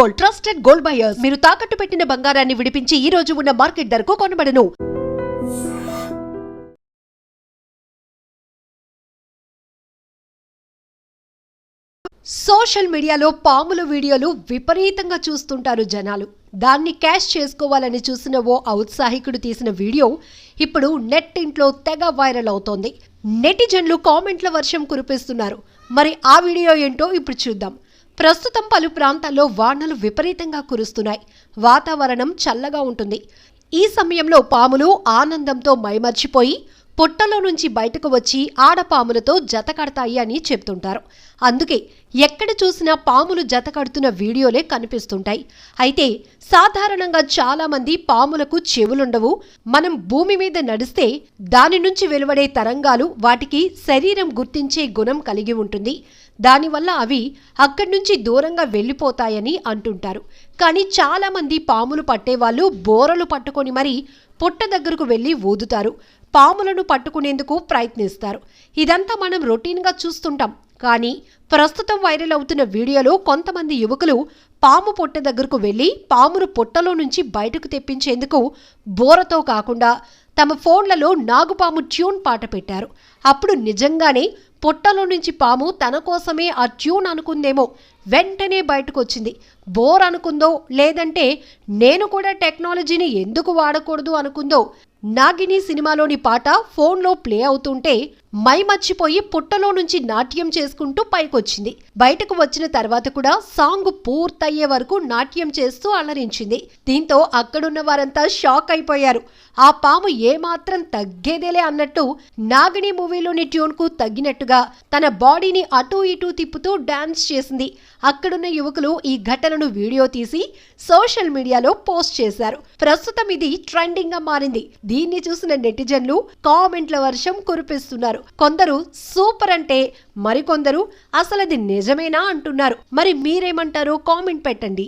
Gold trusted gold buyers. మీరు తాకట్టు పెట్టిన బంగారాన్ని విడిపించి ఈ రోజు ఉన్న మార్కెట్ ధరకు కొనబడను. సోషల్ మీడియాలో పాముల వీడియోలు విపరీతంగా చూస్తుంటారు జనాలు. దాన్ని క్యాష్ చేసుకోవాలని చూసిన ఓ ఔత్సాహికుడు తీసిన వీడియో ఇప్పుడు నెట్ ఇంట్లో తెగ వైరల్ అవుతోంది. నెటిజన్లు కామెంట్ల వర్షం కురిపిస్తున్నారు. మరి ఆ వీడియో ఏంటో ఇప్పుడు చూద్దాం. ప్రస్తుతం పలు ప్రాంతాల్లో వానలు విపరీతంగా కురుస్తున్నాయి. వాతావరణం చల్లగా ఉంటుంది. ఈ సమయంలో పాములు ఆనందంతో మైమర్చిపోయి పుట్టలో నుంచి బయటకు వచ్చి ఆడపాములతో జత కడతాయి అని చెప్తుంటారు. అందుకే ఎక్కడ చూసినా పాములు జత కడుతున్న వీడియోలే కనిపిస్తుంటాయి. అయితే సాధారణంగా చాలామంది పాములకు చెవులుండవు. మనం భూమి మీద నడిస్తే దాని నుంచి వెలువడే తరంగాలు వాటికి శరీరం గుర్తించే గుణం కలిగి ఉంటుంది. దానివల్ల అవి అక్కడి నుంచి దూరంగా వెళ్ళిపోతాయని అంటుంటారు. కానీ చాలామంది పాములు పట్టేవాళ్ళు బోరలు పట్టుకొని మరీ పుట్ట దగ్గరకు వెళ్ళి ఊదుతారు. పాములను పట్టుకునేందుకు ప్రయత్నిస్తారు. ఇదంతా మనం రొటీన్గా చూస్తుంటాం. కానీ ప్రస్తుతం వైరల్ అవుతున్న వీడియోలో కొంతమంది యువకులు పాము పొట్ట దగ్గరకు వెళ్ళి పామును పొట్టలో నుంచి బయటకు తెప్పించేందుకు బోరతో కాకుండా తమ ఫోన్లలో నాగుపాము ట్యూన్ పాట పెట్టారు. అప్పుడు నిజంగానే పొట్టలో నుంచి పాము తన కోసమే ఆ ట్యూన్ అనుకుందేమో వెంటనే బయటకు వచ్చింది బోర్ అనుకుందో లేదంటే నేను కూడా టెక్నాలజీని ఎందుకు వాడకూడదు అనుకుందో నాగిని సినిమాలోని పాట ఫోన్లో ప్లే అవుతుంటే మై మర్చిపోయి పుట్టలో నుంచి నాట్యం చేసుకుంటూ పైకొచ్చింది. బయటకు వచ్చిన తర్వాత కూడా సాంగ్ పూర్తయ్యే వరకు నాట్యం చేస్తూ అలరించింది. దీంతో అక్కడున్న వారంతా షాక్ అయిపోయారు. ఆ పాము ఏమాత్రం తగ్గేదేలే అన్నట్టు నాగిని మూవీలోని ట్యూన్కు తగ్గినట్టుగా తన బాడీని అటూ ఇటూ తిప్పుతూ డాన్స్ చేసింది. అక్కడున్న యువకులు ఈ ఘటనను వీడియో తీసి సోషల్ మీడియాలో పోస్ట్ చేశారు. ప్రస్తుతం ఇది ట్రెండింగ్గా మారింది. దీన్ని చూసిన నెటిజన్లు కామెంట్ల వర్షం కురిపిస్తున్నారు. కొందరు సూపర్ అంటే మరికొందరు అసలు అది నిజమేనా అంటున్నారు. మరి మీరేమంటారో కామెంట్ పెట్టండి.